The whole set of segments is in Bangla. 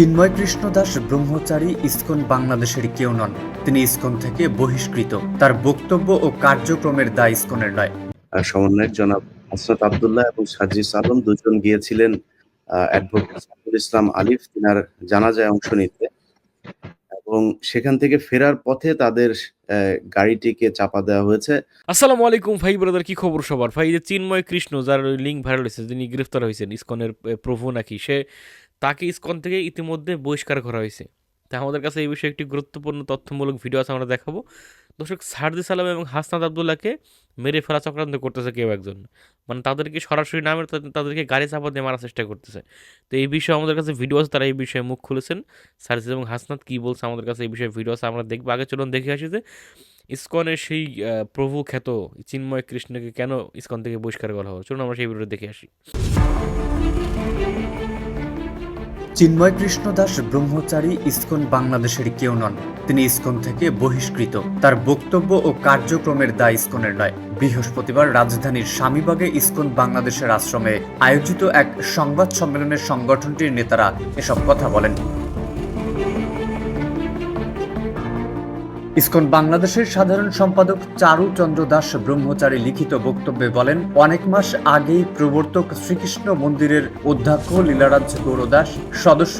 চিন্ময় কৃষ্ণ দাস ব্রহ্মচারী ইস্কন বাংলাদেশের কেউ নন। তিনি ইসকন থেকে বহিষ্কৃত। তার বক্তব্য ও কার্যক্রমের দায় ইসকনের নয়। আহ, সমন্বয়ক জনাব হাসরত আবদুল্লাহ এবং সাজিস আলম দুজন গিয়েছিলেন অ্যাডভোকেট সাইফুল ইসলাম আলিফ তিনার জানাজায় অংশ নিতে। এবং সেখান থেকে ফেরার পথে তাদের আহ, গাড়িটিকে চাপা দেওয়া হয়েছে। আসসালামু আলাইকুম ভাই ব্রাদার কি খবর সবার? ভাই যে চিন্ময় কৃষ্ণ যার লিঙ্ক ভাইরাল হয়েছে যিনি গ্রেফতার হয়েছেন ইসকনের প্রভু নাকি সে তাকে ইসকন থেকে ইতিমধ্যে বহিষ্কার করা হয়েছে। তা আমাদের কাছে এই বিষয়ে একটি গুরুত্বপূর্ণ তথ্যমূলক ভিডিও আছে, আমরা দেখাবো। দর্শক, সারদি সালাম এবং হাসনাত আবদুল্লাহকে মেরে ফেলা চক্রান্ত করতেছে কেউ একজন। মানে তাদেরকে সরাসরি নামে তাদেরকে গাড়ি চাপা দিয়ে মারার চেষ্টা করতেছে। তো এই বিষয়ে আমাদের কাছে ভিডিও আছে, তারা এই বিষয়ে মুখ খুলেছেন। সারজিদ এবং হাসনাত কী বলছে আমাদের কাছে এই বিষয়ে ভিডিও আছে, আমরা দেখব। আগে চলুন দেখে আসি যে ইসকনের সেই প্রভু খ্যাত চিন্ময় কৃষ্ণকে কেন ইসকন থেকে বহিষ্কার করা হলো। চলুন আমরা সেই ভিডিও দেখে আসি। চিন্ময় কৃষ্ণ দাস ব্রহ্মচারী ইস্কন বাংলাদেশের কেউ নন। তিনি ইস্কন থেকে বহিষ্কৃত। তার বক্তব্য ও কার্যক্রমের দায় ইস্কনের নয়। বৃহস্পতিবার রাজধানীর স্বামীবাগে ইস্কন বাংলাদেশের আশ্রমে আয়োজিত এক সংবাদ সম্মেলনের সংগঠনটির নেতারা এসব কথা বলেন। ইসকন বাংলাদেশের সাধারণ সম্পাদক চারু চন্দ্র দাস ব্রহ্মচারী লিখিত বক্তব্যে বলেন, অনেক মাস আগেই প্রবর্তক শ্রীকৃষ্ণ মন্দিরের অধ্যক্ষ লীলারাজ গৌরদাস সদস্য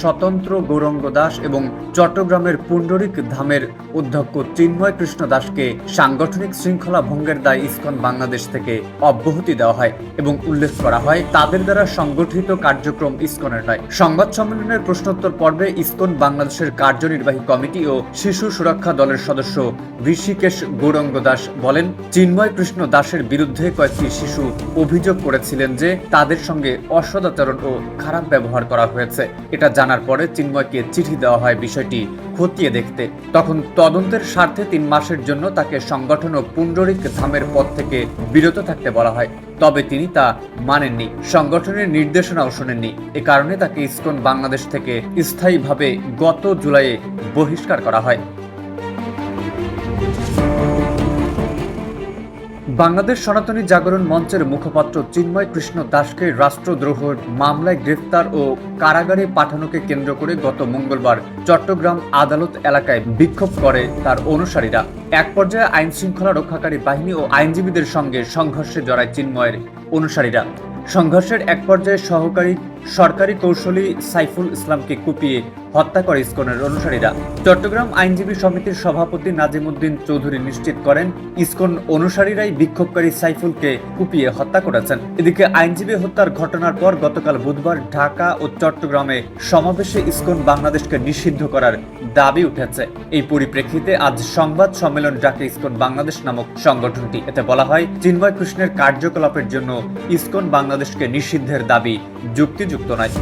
স্বতন্ত্র গৌরঙ্গ দাস এবং চট্টগ্রামের পুণ্ডরিক ধামের অধ্যক্ষ চিন্ময় কৃষ্ণ দাসকে সাংগঠনিক শৃঙ্খলা ভঙ্গের দায় ইসকন বাংলাদেশ থেকে অব্যাহতি দেওয়া হয় এবং উল্লেখ করা হয়, তাদের দ্বারা সংগঠিত কার্যক্রম ইসকনের নয়। সংবাদ সম্মেলনের প্রশ্নোত্তর পর্বে ইসকন বাংলাদেশের কার্যনির্বাহী কমিটি ও শিশু সুরক্ষা দলের সদস্য ঋষিকেশ গৌরঙ্গ দাস বলেন, চিন্ময় কৃষ্ণ দাসের বিরুদ্ধে কয়েকটি শিশু অভিযোগ করেছিলেন যে তাদের সঙ্গে অসদাচরণ ও খারাপ ব্যবহার করা হয়েছে। এটা জানার পরে চিন্ময়কে চিঠি দেওয়া হয় বিষয়টি খতিয়ে দেখতে। তখন তদন্তের স্বার্থে তিন মাসের জন্য তাকে সংগঠন ও পুণ্ডরিক ধামের পথ থেকে বিরত থাকতে বলা হয়। তবে তিনি তা মানেননি, সংগঠনের নির্দেশনাও শোনেননি। এ কারণে তাকে ইসকন বাংলাদেশ থেকে স্থায়ীভাবে গত জুলাইয়ে বহিষ্কার করা হয়। বাংলাদেশ সনাতনী জাগরণ মঞ্চের মুখপাত্র চিন্ময় কৃষ্ণ দাসকে রাষ্ট্রদ্রোহের মামলায় গ্রেফতার ও কারাগারে পাঠানোকে কেন্দ্র করে গত মঙ্গলবার চট্টগ্রাম আদালত এলাকায় বিক্ষোভ করে তার অনুসারীরা। এক পর্যায়ে আইন শৃঙ্খলা রক্ষাকারী বাহিনী ও আইনজীবীদের সঙ্গে সংঘর্ষে জড়ায় চিন্ময়ের অনুসারীরা। সংঘর্ষের এক পর্যায়ে সহকারী সরকারি কৌশলী সাইফুল ইসলামকে কুপিয়ে হত্যা করে ইসকনের অনুসারীরা। চট্টগ্রাম আইনজীবী সমিতির সভাপতি নাজিমুদ্দিন চৌধুরী নিশ্চিত করেন, ইসকন অনুসারীরাই বিক্ষোভকারী সাইফুলকে কুপিয়ে হত্যা করেছেন। এদিকে আইনজীবী হত্যার ঘটনার পর গতকাল বুধবার ঢাকা ও চট্টগ্রামে সমাবেশে ইসকন বাংলাদেশকে নিষিদ্ধ করার দাবি উঠেছে। এই পরিপ্রেক্ষিতে আজ সংবাদ সম্মেলন ডাকে ইসকন বাংলাদেশ নামক সংগঠনটি। এতে বলা হয়, চিন্ময় কৃষ্ণের কার্যকলাপের জন্য ইসকন বাংলাদেশকে নিষিদ্ধের দাবি যুক্তিযুক্ত নয়।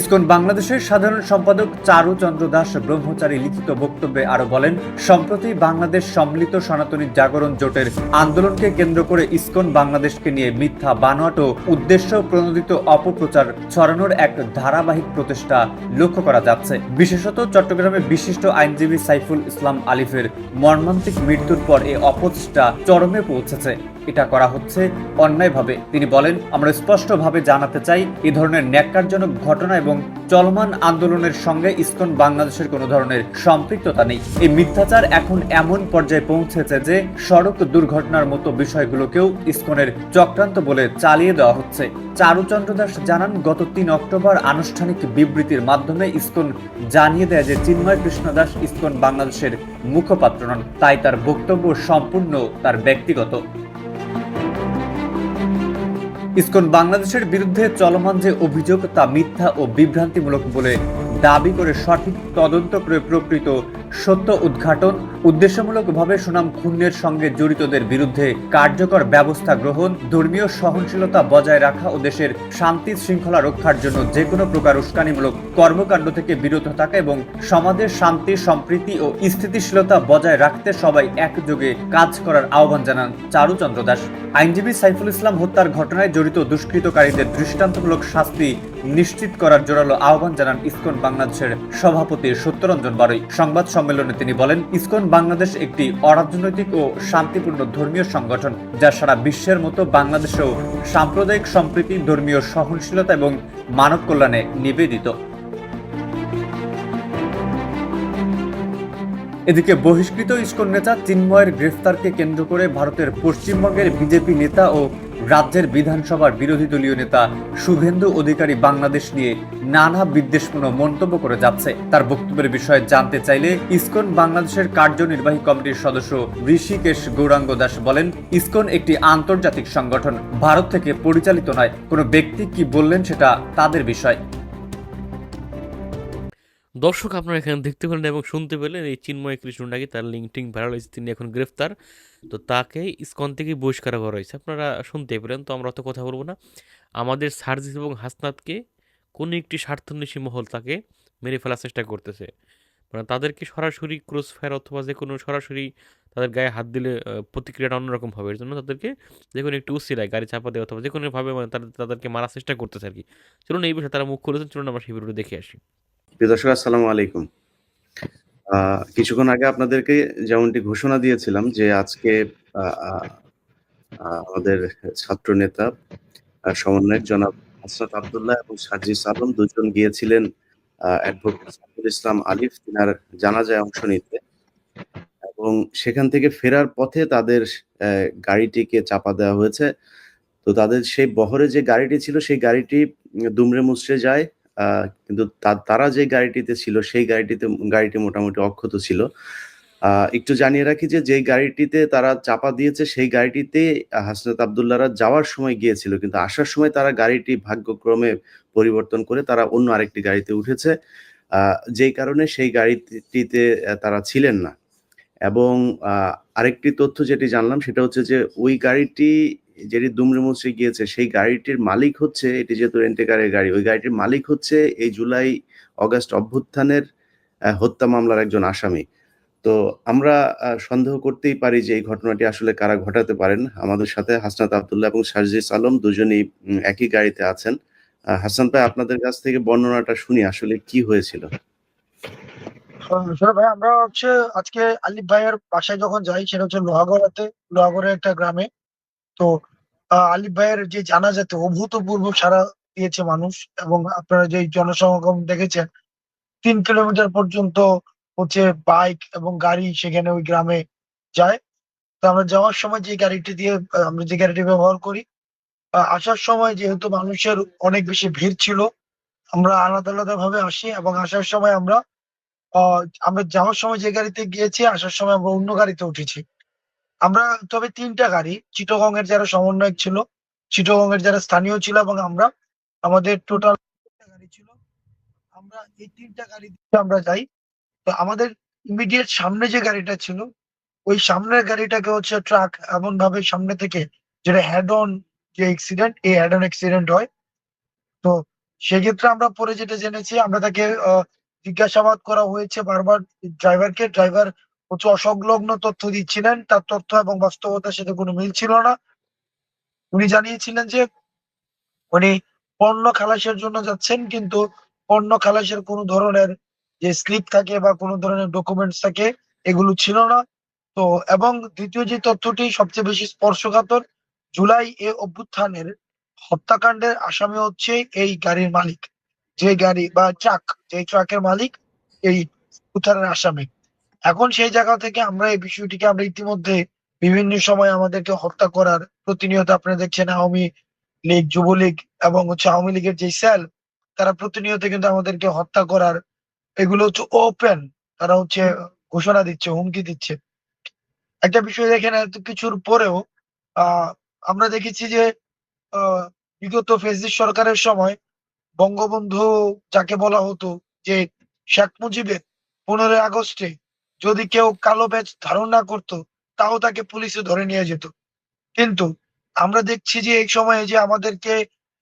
ইসকন বাংলাদেশের সাধারণ সম্পাদক চারু চন্দ্র দাস ব্রহ্মচারী লিখিত বক্তব্যে আরও বলেন, সম্প্রতি বাংলাদেশ সম্মিলিত সনাতনী জাগরণ জোটের আন্দোলনকে কেন্দ্র করে ইসকন বাংলাদেশকে নিয়ে মিথ্যা বানোয়াট ও উদ্দেশ্য প্রণোদিত অপপ্রচার ছড়ানোর এক ধারাবাহিক প্রচেষ্টা লক্ষ্য করা যাচ্ছে। বিশেষত চট্টগ্রামের বিশিষ্ট আইনজীবী সাইফুল ইসলাম আলিফের মর্মান্তিক মৃত্যুর পর এই অপচেষ্টা চরমে পৌঁছেছে। এটা করা হচ্ছে অন্যায়ভাবে। তিনি বলেন, আমরা স্পষ্টভাবে জানাতে চাই, এ ধরনের ন্যাক্কারজনক ঘটনা এবং চলমান আন্দোলনের সঙ্গে ইসকন বাংলাদেশের কোনো ধরনের সম্পৃক্ততা নেই। এই মিথ্যাচার এখন এমন পর্যায়ে পৌঁছেছে যে, সড়ক দুর্ঘটনার মতো বিষয়গুলোকেও ইসকনের চক্রান্ত বলে চালিয়ে দেওয়া হচ্ছে। চারুচন্দ্র দাস জানান, গত তিন অক্টোবর আনুষ্ঠানিক বিবৃতির মাধ্যমে ইসকন জানিয়ে দেয় যে, চিন্ময় কৃষ্ণ দাস ইসকন বাংলাদেশের মুখপাত্র নন। তাই তার বক্তব্য সম্পূর্ণ তার ব্যক্তিগত। ইসকন বাংলাদেশের বিরুদ্ধে চলমান যে অভিযোগ তা মিথ্যা ও বিভ্রান্তিমূলক বলে দাবি করে সঠিক তদন্ত করে প্রকৃত সত্য উদ্ঘাটন, উদ্দেশ্যমূলকভাবে সুনাম ক্ষুণ্ণের সঙ্গে জড়িতদের বিরুদ্ধে কার্যকর ব্যবস্থা গ্রহণ, ধর্মীয় সহনশীলতা বজায় রাখা ও দেশের শান্তি শৃঙ্খলা রক্ষার জন্য যে কোনো প্রকার উস্কানিমূলক কর্মকাণ্ড থেকে বিরত থাকা এবং সমাজের শান্তি, সম্প্রীতি ও স্থিতিশীলতা বজায় রাখতে সবাই একযোগে কাজ করার আহ্বান জানান চারুচন্দ্র দাস। আইনজীবী সাইফুল ইসলাম হত্যার ঘটনায় জড়িত দুষ্কৃতকারীদের দৃষ্টান্তমূলক শাস্তি নিশ্চিত করার জোরালো আহ্বান জানান ইসকন বাংলাদেশের সভাপতি সত্যরঞ্জন বারৈ সংবাদ সম্মেলনে তিনি বলেন, ইসকন বাংলাদেশ একটি অরাজনৈতিক ও শান্তিপূর্ণ ধর্মীয় সংগঠন, যা সারা বিশ্বের মতো বাংলাদেশেও সাম্প্রদায়িক সম্প্রীতি, ধর্মীয় সহনশীলতা এবং মানব কল্যাণে নিবেদিত। এদিকে বহিষ্কৃত ইসকন নেতা চিন্ময়ের গ্রেফতারকে কেন্দ্র করে ভারতের পশ্চিমবঙ্গের বিজেপি নেতা ও রাজ্যের বিধানসভার বিরোধী দলীয় নেতা শুভেন্দু অধিকারী বাংলাদেশ নিয়ে নানা বিদ্বেষপূর্ণ মন্তব্য করে যাচ্ছে। তার বক্তব্যের বিষয়ে জানতে চাইলে ইসকন বাংলাদেশের কার্যনির্বাহী কমিটির সদস্য ঋষিকেশ গৌরাঙ্গ দাস বলেন, ইসকন একটি আন্তর্জাতিক সংগঠন, ভারত থেকে পরিচালিত নয়। কোনো ব্যক্তি কি বললেন সেটা তাদের বিষয়। দর্শক, আপনারা এখানে দেখতে পেলেন এবং শুনতে পেলেন এই চিন্ময় কৃষ্ণ নাকি তার লিঙ্কটিং ভাইরাল হয়েছে, তিনি এখন গ্রেফতার। তো তাকে ইসকন থেকে বহিষ্কার করা হয়েছে। আপনারা শুনতে পেলেন, তো আমরা অত কথা বলব না। আমাদের সার্জিস এবং হাসনাতকে কোনো একটি স্বার্থন্বেষী মহল তাকে মেরে ফেলার চেষ্টা করতেছে। মানে তাদেরকে সরাসরি ক্রস ফায়ার অথবা যে কোনো সরাসরি তাদের গায়ে হাত দিলে প্রতিক্রিয়াটা অন্যরকম হবে। এর জন্য তাদেরকে যে কোনো একটু উসিলায় গাড়ি চাপা দেওয়া অথবা যে কোনোভাবে মানে তাদের, তাদেরকে মারার চেষ্টা করতেছে আর কি। চলুন এই বিষয়ে তারা মুখ খুলেছেন, চলুন আমরা সেই ভিডিওটা দেখে আসি। প্রিয় দর্শক, আসসালামু আলাইকুম। কিছুক্ষণ আগে আপনাদেরকে যেমনটি ঘোষণা দিয়েছিলাম যে আজকে আমাদের ছাত্র নেতা সমন্বয়ক জনাব হাসনাত আবদুল্লাহ এবং সাজিস আলম দুজন গিয়েছিলেন অ্যাডভোকেট সাইফুল ইসলাম আলিফ, তিনার জানাজায় অংশ নিতে। এবং সেখান থেকে ফেরার পথে তাদের গাড়িটিকে চাপা দেওয়া হয়েছে। তো তাদের সেই বহরে যে গাড়িটি ছিল, সেই গাড়িটি দুমড়ে মুচড়ে যায়। কিন্তু তারা যে গাড়িটিতে ছিল, সেই গাড়িটিতে, গাড়িটি মোটামুটি অক্ষত ছিল। একটু জানিয়ে রাখি যে, যেই গাড়িটিতে তারা চাপা দিয়েছে, সেই গাড়িটিতে হাসনাত আবদুল্লাহরা যাওয়ার সময় গিয়েছিল। কিন্তু আসার সময় তারা গাড়িটি ভাগ্যক্রমে পরিবর্তন করে তারা অন্য আরেকটি গাড়িতে উঠেছে। যেই কারণে সেই গাড়িটিতে তারা ছিলেন না। এবং আরেকটি তথ্য যেটি জানলাম, সেটা হচ্ছে যে, ওই গাড়িটি যেটি দুমড়ে গিয়েছে, সেই গাড়িটির মালিক হচ্ছে, এটি যেহেতু রেন্টেকারের গাড়ি, ওই গাড়িটির মালিক হচ্ছে এই জুলাই অগাস্ট অভ্যুত্থানের হত্যা মামলার একজন আসামি। তো আমরা সন্দেহ করতেই পারি যে এই ঘটনাটি আসলে কারা ঘটাতে পারেন। আমাদের সাথে হাসনাত আবদুল্লাহ এবং সার্জিস আলম দুজনেই একই গাড়িতে আছেন। হাসান ভাই, আপনাদের কাছ থেকে বর্ণনাটা শুনি, আসলে কি হয়েছিল? ভাই, আমরা হচ্ছে, আজকে আলিফ ভাইয়ের বাসায় যখন যাই, সেটা হচ্ছে লোহাগড়াতে, লোহাগড়ের একটা গ্রামে। তো আলিফ ভাইয়ের যে জানাজাতে অভূতপূর্ব সারা দিয়েছে মানুষ এবং আপনারা যে জনসমাগম দেখেছেন, তিন কিলোমিটার পর্যন্ত হচ্ছে বাইক এবং গাড়ি সেখানে ওই গ্রামে যায়। তো আমরা যাওয়ার সময় যে গাড়িটি দিয়ে আমরা যে গাড়িটি ব্যবহার করি আসার সময় যেহেতু মানুষের অনেক বেশি ভিড় ছিল, আমরা আলাদা আলাদা ভাবে আসি এবং আসার সময় আমরা আমরা যাওয়ার সময় যে গাড়িতে গিয়েছি, আসার সময় আমরা অন্য গাড়িতে উঠেছি। আমরা, তবে তিনটা গাড়ি চিটগং এর যারা সমন্বয়ক ছিল চিটগং এর যারা স্থানীয় ছিল এবং আমরা, আমাদের টোটাল গাড়ি ছিল। আমরা এই তিনটা গাড়ি আমরা যাই। তো আমাদের ইমিডিয়েট সামনে যে গাড়িটা ছিল, ওই সামনের গাড়িটাকে হচ্ছে ট্রাক এমন ভাবে সামনে থেকে যেটা হেড অন যে অ্যাক্সিডেন্ট এই হেড অন অ্যাক্সিডেন্ট হয়। তো সেক্ষেত্রে আমরা পরে যেটা জেনেছি, আমরা তাকে জিজ্ঞাসাবাদ করা হয়েছে বারবার ড্রাইভারকে ড্রাইভার হচ্ছে অসংলগ্ন তথ্য দিচ্ছিলেন। তার তথ্য এবং বাস্তবতার সাথে কোনো মিল ছিল না। উনি জানিয়েছিলেন যে, উনি পণ্য খালাসের জন্য যাচ্ছেন, কিন্তু পণ্য খালাসের কোনো ধরনের যে স্লিপ থাকে বা কোনো ধরনের ডকুমেন্টস থাকে, এগুলো ছিল না। তো, এবং দ্বিতীয় যে তথ্যটি সবচেয়ে বেশি স্পর্শকাতর, জুলাই এ অভ্যুত্থানের হত্যাকাণ্ডের আসামি হচ্ছে এই গাড়ির মালিক। যে গাড়ি বা ট্রাক, যে ট্রাকের মালিক, এই উত্থানের আসামি। এখন সেই জায়গা থেকে আমরা এই বিষয়টিকে আমরা ইতিমধ্যে বিভিন্ন সময় আমাদেরকে হত্যা করার প্রতিনিয়ত আপনারা দেখছেন আওয়ামী লীগ, যুবলীগ এবং হচ্ছে আওয়ামী লীগের যে সেল তারা প্রতিনিয়ত কিন্তু আমাদেরকে হত্যা করার এগুলো হচ্ছে ওপেন তারা হচ্ছে ঘোষণা দিচ্ছে, হুমকি দিচ্ছে। একটা বিষয় দেখেন, এত কিছুর পরেও আমরা দেখেছি যে বিগত ফেসিস সরকারের সময় বঙ্গবন্ধু যাকে বলা হতো যে শেখ মুজিবের পনেরোই আগস্টে যদি কেউ কালো ব্যাজ ধারণ না করতো, তাও তাকে পুলিশে ধরে নিয়ে যেত। কিন্তু আমরা দেখছি যে এই সময়ে যে আমাদেরকে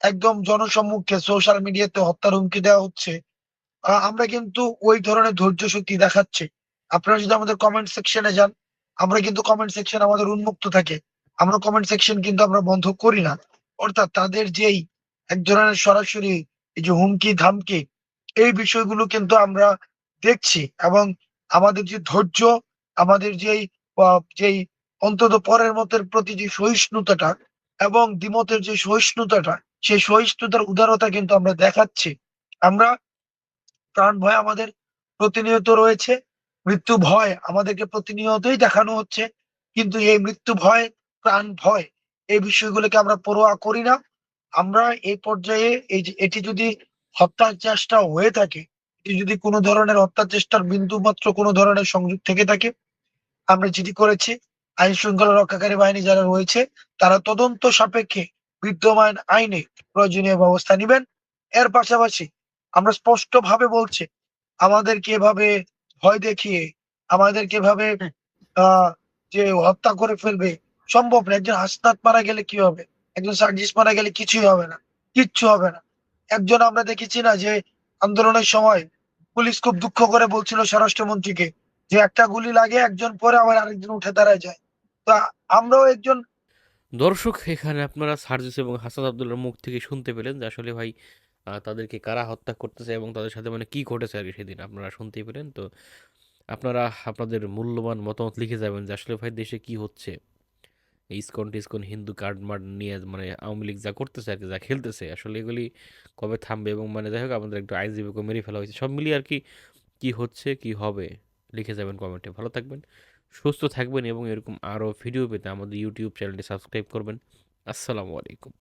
একদম জনসম্মুখে সোশ্যাল মিডিয়াতে হত্যার হুমকি দেওয়া হচ্ছে আমরা কিন্তু ওই ধরনের ধৈর্য শক্তি দেখাচ্ছি। আপনারা যদি আমাদের কমেন্ট সেকশনে যান, আমরা কিন্তু কমেন্ট সেকশন আমাদের উন্মুক্ত থাকে। আমরা কমেন্ট সেকশন কিন্তু আমরা বন্ধ করি না। অর্থাৎ তাদের যেই এক ধরনের সরাসরি এই যে হুমকি ধামকি এই বিষয়গুলো কিন্তু আমরা দেখছি এবং আমাদের যে ধৈর্য, আমাদের যেই যেই অন্তত পরের মতের প্রতি যে সহিষ্ণুতাটা এবং দ্বিমতের যে সহিষ্ণুতাটা, সেই সহিষ্ণুতার উদারতা কিন্তু আমরা দেখাচ্ছি। আমরা প্রাণ ভয় আমাদের প্রতিনিয়ত রয়েছে, মৃত্যু ভয় আমাদেরকে প্রতিনিয়তই দেখানো হচ্ছে, কিন্তু এই মৃত্যু ভয়, প্রাণ ভয় এই বিষয়গুলোকে আমরা পরোয়া করি না। আমরা এই পর্যায়ে এই এটি যদি হত্যার চেষ্টা হয়ে থাকে যদি কোনো ধরনের হত্যার চেষ্টার বিন্দু মাত্র কোনো ধরনের সংযোগ থেকে থাকে আমরা যেটি করেছি আইন শৃঙ্খলা রক্ষাকারী বাহিনী যারা রয়েছে তারা তদন্ত সাপেক্ষে বিদ্যমান আইনে প্রয়োজনীয় ব্যবস্থা নেবেন। এর পাশাপাশি আমরা স্পষ্ট ভাবে বলছি আমাদেরকে এভাবে ভয় দেখিয়ে আমাদেরকে এভাবে আহ যে হত্যা করে ফেলবে সম্ভব না। একজন হাসনাত মারা গেলে কি হবে? একজন সার্জিস মারা গেলে কিছুই হবে না কিচ্ছু হবে না। একজন আমরা দেখেছি না যে আন্দোলনের সময় পুলিশ খুব দুঃখ করে বলছিল স্বরাষ্ট্রমন্ত্রীকে যে একটা গুলি লাগে, একজন পরে আবার আরেকজন উঠে দাঁড়ায় যায়। তো আমরাও একজন দর্শক, এখানে আপনারা সার্জিস এবং হাসান আবদুল্লার মুখ থেকে শুনতে পেলেন যে আসলে ভাই তাদেরকে কারা হত্যা করতেছে এবং তাদের সাথে মানে কি ঘটেছে আর কি সেদিন, আপনারা শুনতেই পেলেন। তো আপনারা আপনাদের মূল্যবান মতামত লিখে যাবেন যে আসলে ভাই দেশে কি হচ্ছে। ইসকন টিসকন হিন্দু কার্ড মার্ড নিয়ে মানে আওয়ামী লীগ যা করতেছে আর কি, যা খেলতেছে, আসলে এগুলি কবে থামবে এবং মানে যাই হোক আমাদের একটু আইনজীবীকে মেরে ফেলা হয়েছে, সব মিলিয়ে আর কি, কী হচ্ছে, কি হবে, লিখে যাবেন কমেন্টে। ভালো থাকবেন, সুস্থ থাকবেন এবং এরকম আরও ভিডিও পেতে আমাদের ইউটিউব চ্যানেলটি সাবস্ক্রাইব করবেন। আসসালামু আলাইকুম।